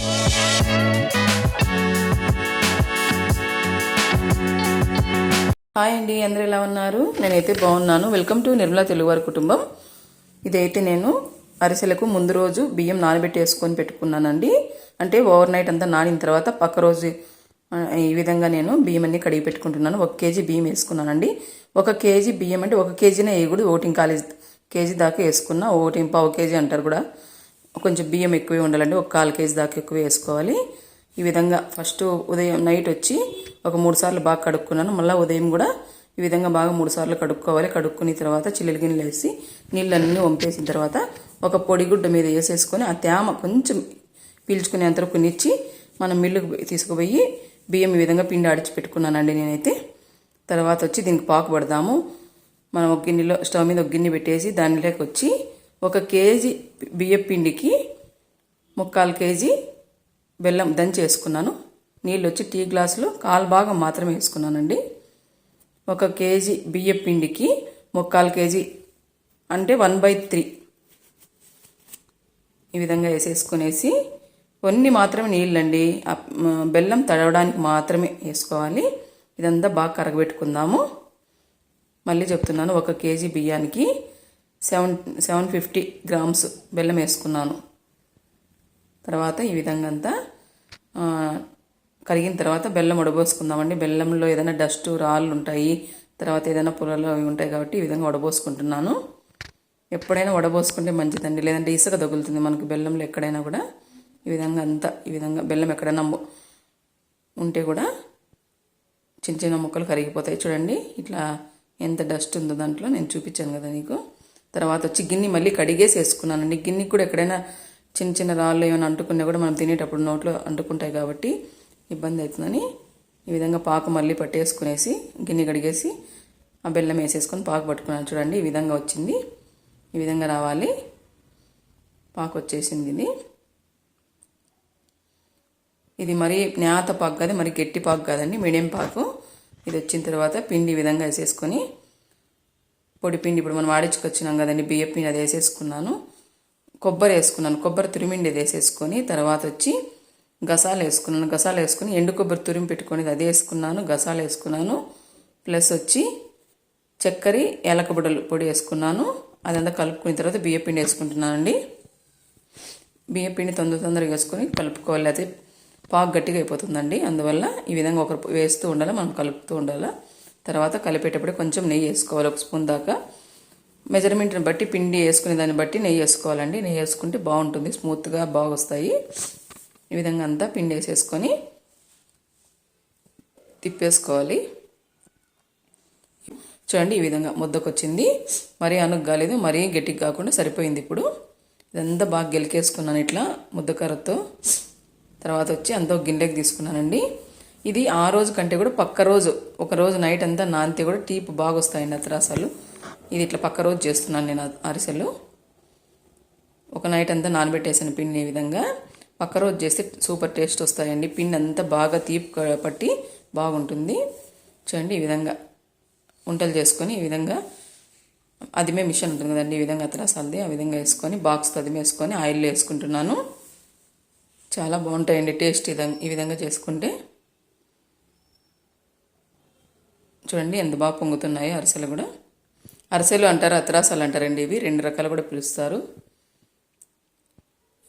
Hi అండి అందరూ ఎలా ఉన్నారు? నేనైతే బాగున్నాను. వెల్కమ్ టు నిర్మలా తెలుగువారి కుటుంబం. ఇదైతే నేను అరిసెలకు ముందు రోజు బియ్యం నానబెట్టి వేసుకొని పెట్టుకున్నానండి. అంటే ఓవర్ నైట్ అంతా నానిన తర్వాత పక్క రోజు ఈ విధంగా నేను బియ్యం అన్ని కడిగి పెట్టుకుంటున్నాను. ఒక కేజీ బియ్యం వేసుకున్నానండి. ఒక కేజీ బియ్యం అంటే ఒక కేజీనే వేయకూడదు. ఓటింగ్ కాలేజ్ కేజీ దాకా వేసుకున్నా. ఓటింగ్ పావు కేజీ అంటారు కూడా. కొంచెం బియ్యం ఎక్కువే ఉండాలండి. ఒక కాలు కేజీ దాకా ఎక్కువ వేసుకోవాలి. ఈ విధంగా ఫస్ట్ ఉదయం నైట్ వచ్చి ఒక మూడు సార్లు బాగా కడుక్కున్నాను. మళ్ళీ ఉదయం కూడా ఈ విధంగా బాగా మూడు సార్లు కడుక్కోవాలి. కడుక్కుని తర్వాత చిల్లులు గిన్నెలు వేసి నీళ్ళన్నీ వంపేసిన తర్వాత ఒక పొడిగుడ్డ మీద వేసేసుకొని ఆ తేమ కొంచెం పీల్చుకునేంత వరకు నిచ్చి మనం మిల్లుకు తీసుకుపోయి బియ్యం ఈ విధంగా పిండి ఆడిచి పెట్టుకున్నానండి నేనైతే. తర్వాత వచ్చి దీనికి పాకు పడదాము మనం ఒక గిన్నెలో స్టవ్ మీద ఒక గిన్నె పెట్టేసి దానిలోకి వచ్చి ఒక కేజీ బియ్యపిండికి ముక్కాలు కేజీ బెల్లం దంచి వేసుకున్నాను. నీళ్ళు వచ్చి టీ గ్లాసులో కాలు భాగం మాత్రమే వేసుకున్నానండి. ఒక కేజీ బియ్యపిండికి ముక్కాలు కేజీ అంటే వన్ బై త్రీ ఈ విధంగా వేసేసుకునేసి కొన్ని మాత్రమే నీళ్ళండి. బెల్లం తడవడానికి మాత్రమే వేసుకోవాలి. ఇదంతా బాగా కరగబెట్టుకుందాము. మళ్ళీ చెప్తున్నాను ఒక కేజీ బియ్యానికి సెవెన్ సెవెన్ ఫిఫ్టీ గ్రామ్స్ బెల్లం వేసుకున్నాను. తర్వాత ఈ విధంగా అంతా కరిగిన తర్వాత బెల్లం వడబోసుకుందామండి. బెల్లంలో ఏదైనా డస్ట్ రాళ్ళు ఉంటాయి. తర్వాత ఏదైనా పొలాలు అవి ఉంటాయి కాబట్టి ఈ విధంగా వడబోసుకుంటున్నాను. ఎప్పుడైనా వడబోసుకుంటే మంచిదండి. లేదంటే ఇసుక తగులుతుంది మనకు బెల్లంలో ఎక్కడైనా కూడా. ఈ విధంగా అంతా ఈ విధంగా బెల్లం ఎక్కడైనా ఉంటే కూడా చిన్న చిన్న ముక్కలు కరిగిపోతాయి. చూడండి ఇట్లా ఎంత డస్ట్ ఉందో దాంట్లో నేను చూపించాను కదా నీకు తర్వాత వచ్చి గిన్నె మళ్ళీ కడిగేసి వేసుకున్నానండి గిన్నె కూడా ఎక్కడైనా చిన్న చిన్న రాళ్ళు ఏమైనా అంటుకున్నా కూడా మనం తినేటప్పుడు నోట్లో అంటుకుంటాయి కాబట్టి ఇబ్బంది అవుతుందని ఈ విధంగా పాకు మళ్ళీ పట్టేసుకునేసి గిన్నె కడిగేసి ఆ బెల్లం వేసేసుకొని పాకు పట్టుకున్నాను. చూడండి ఈ విధంగా వచ్చింది. ఈ విధంగా రావాలి. పాకు వచ్చేసింది ఇది. ఇది మరీ నేత పాకు కాదు మరి గట్టి పాకు కాదండి. మీడియం పాకు. ఇది వచ్చిన తర్వాత పిండి విధంగా వేసేసుకొని పొడి పిండి ఇప్పుడు మనం ఆడించుకొచ్చినాం కదండి బియ్యపిండి అది వేసేసుకున్నాను. కొబ్బరి వేసుకున్నాను కొబ్బరి తురిమిండి అది వేసేసుకొని తర్వాత వచ్చి గసాలు వేసుకున్నాను. గసాలు వేసుకుని ఎండు కొబ్బరి తురిమి పెట్టుకొని అది వేసుకున్నాను గసాలు వేసుకున్నాను. ప్లస్ వచ్చి చక్కెర ఏలకబుడలు పొడి వేసుకున్నాను. అదంతా కలుపుకున్న తర్వాత బియ్యపిండి వేసుకుంటున్నానండి. బియ్యపిండి తొందర తొందరగా వేసుకొని కలుపుకోవాలి. అయితే పాకు గట్టిగా అయిపోతుందండి. అందువల్ల ఈ విధంగా ఒకరు వేస్తూ ఉండాలి మనం కలుపుతూ ఉండాలి. తర్వాత కలిపేటప్పుడు కొంచెం నెయ్యి వేసుకోవాలి ఒక స్పూన్ దాకా. మెజర్మెంట్ని బట్టి పిండి వేసుకునే దాన్ని బట్టి నెయ్యి వేసుకోవాలండి. నెయ్యి వేసుకుంటే బాగుంటుంది స్మూత్గా బాగా వస్తాయి ఈ విధంగా అంతా పిండి వేసేసుకొని తిప్పేసుకోవాలి. చూడండి ఈ విధంగా ముద్దకొచ్చింది. మరీ అనుగ్గాలేదు కాలేదు మరీ గట్టిగా కాకుండా సరిపోయింది ఇప్పుడు. ఇదంతా బాగా గెలికేసుకున్నాను ఇట్లా ముద్దకర్రతో తర్వాత వచ్చి అంతా గిన్నెకి తీసుకున్నానండి. ఇది ఆ రోజు కంటే కూడా పక్క రోజు. ఒక రోజు నైట్ అంతా నానితే కూడా టీపు బాగా వస్తాయండి అతరాసాలు ఇది ఇట్లా పక్క రోజు చేస్తున్నాను నేను అరిసెలు. ఒక నైట్ అంతా నానబెట్టేసాను పిండి ఈ విధంగా. పక్క రోజు చేస్తే సూపర్ టేస్ట్ వస్తాయండి. పిండి అంతా బాగా తీపి పట్టి బాగుంటుంది. చూడండి ఈ విధంగా. వంటలు చేసుకొని ఈ విధంగా అదిమే మిషన్ ఉంటుంది కదండి ఈ విధంగా అతరాసాలది ఆ విధంగా వేసుకొని బాక్స్ అదిమే వేసుకొని ఆయిల్లో వేసుకుంటున్నాను. చాలా బాగుంటాయండి టేస్ట్ ఈ విధంగా చేసుకుంటే. చూడండి ఎంత బాగా పొంగుతున్నాయో అరిసెలు కూడా. అరిసెలు అంటారు అతరాసాలు అంటారండి ఇవి. రెండు రకాలు కూడా పిలుస్తారు.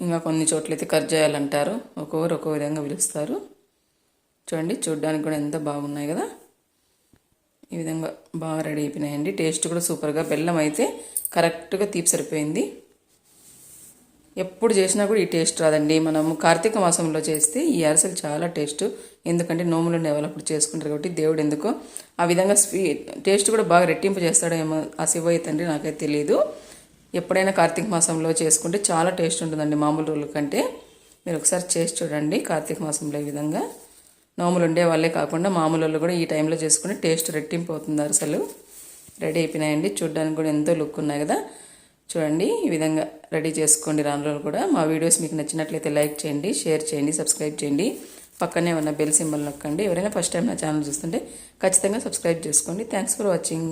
ఇంకా కొన్ని చోట్ల అయితే కర్జాయాలు అంటారు ఒక్కొక్కరు ఒక్కో విధంగా పిలుస్తారు. చూడండి చూడ్డానికి కూడా ఎంత బాగున్నాయి కదా. ఈ విధంగా బాగా రెడీ అయిపోయినాయండి. టేస్ట్ కూడా సూపర్గా. బెల్లం అయితే కరెక్ట్గా తీపి సరిపోయింది. ఎప్పుడు చేసినా కూడా ఈ టేస్ట్ రాదండి. మనం కార్తీక మాసంలో చేస్తే ఈ అరిసెలు చాలా టేస్ట్. ఎందుకంటే నోములు ఉండే చేసుకుంటారు కాబట్టి దేవుడు ఎందుకో? ఆ విధంగా స్వీట్ టేస్ట్ కూడా బాగా రెట్టింపు చేస్తాడేమో ఆ శివయ్య తండ్రి నాకైతే తెలియదు ఎప్పుడైనా కార్తీక మాసంలో చేసుకుంటే చాలా టేస్ట్ ఉంటుందండి మామూలు రోజుల కంటే. మీరు ఒకసారి చేసి చూడండి కార్తీక మాసంలో ఈ విధంగా. నోములు ఉండే వాళ్ళే కాకుండా మామూలు వాళ్ళు కూడా ఈ టైంలో చేసుకుంటే టేస్ట్ రెట్టింపు అవుతుంది అరిసెలు. రెడీ అయిపోయినాయండి. చూడడానికి కూడా ఎంతో లుక్ ఉన్నాయి కదా. చూడండి ఈ విధంగా రెడీ చేసుకోండి రాను రోజులు కూడా. మా వీడియోస్ మీకు నచ్చినట్లయితే లైక్ చేయండి షేర్ చేయండి సబ్స్క్రైబ్ చేయండి. పక్కనే ఉన్న బెల్ సింబల్ నొక్కండి. ఎవరైనా ఫస్ట్ టైం నా ఛానల్ చూస్తుంటే ఖచ్చితంగా సబ్స్క్రైబ్ చేసుకోండి. Thanks for watching.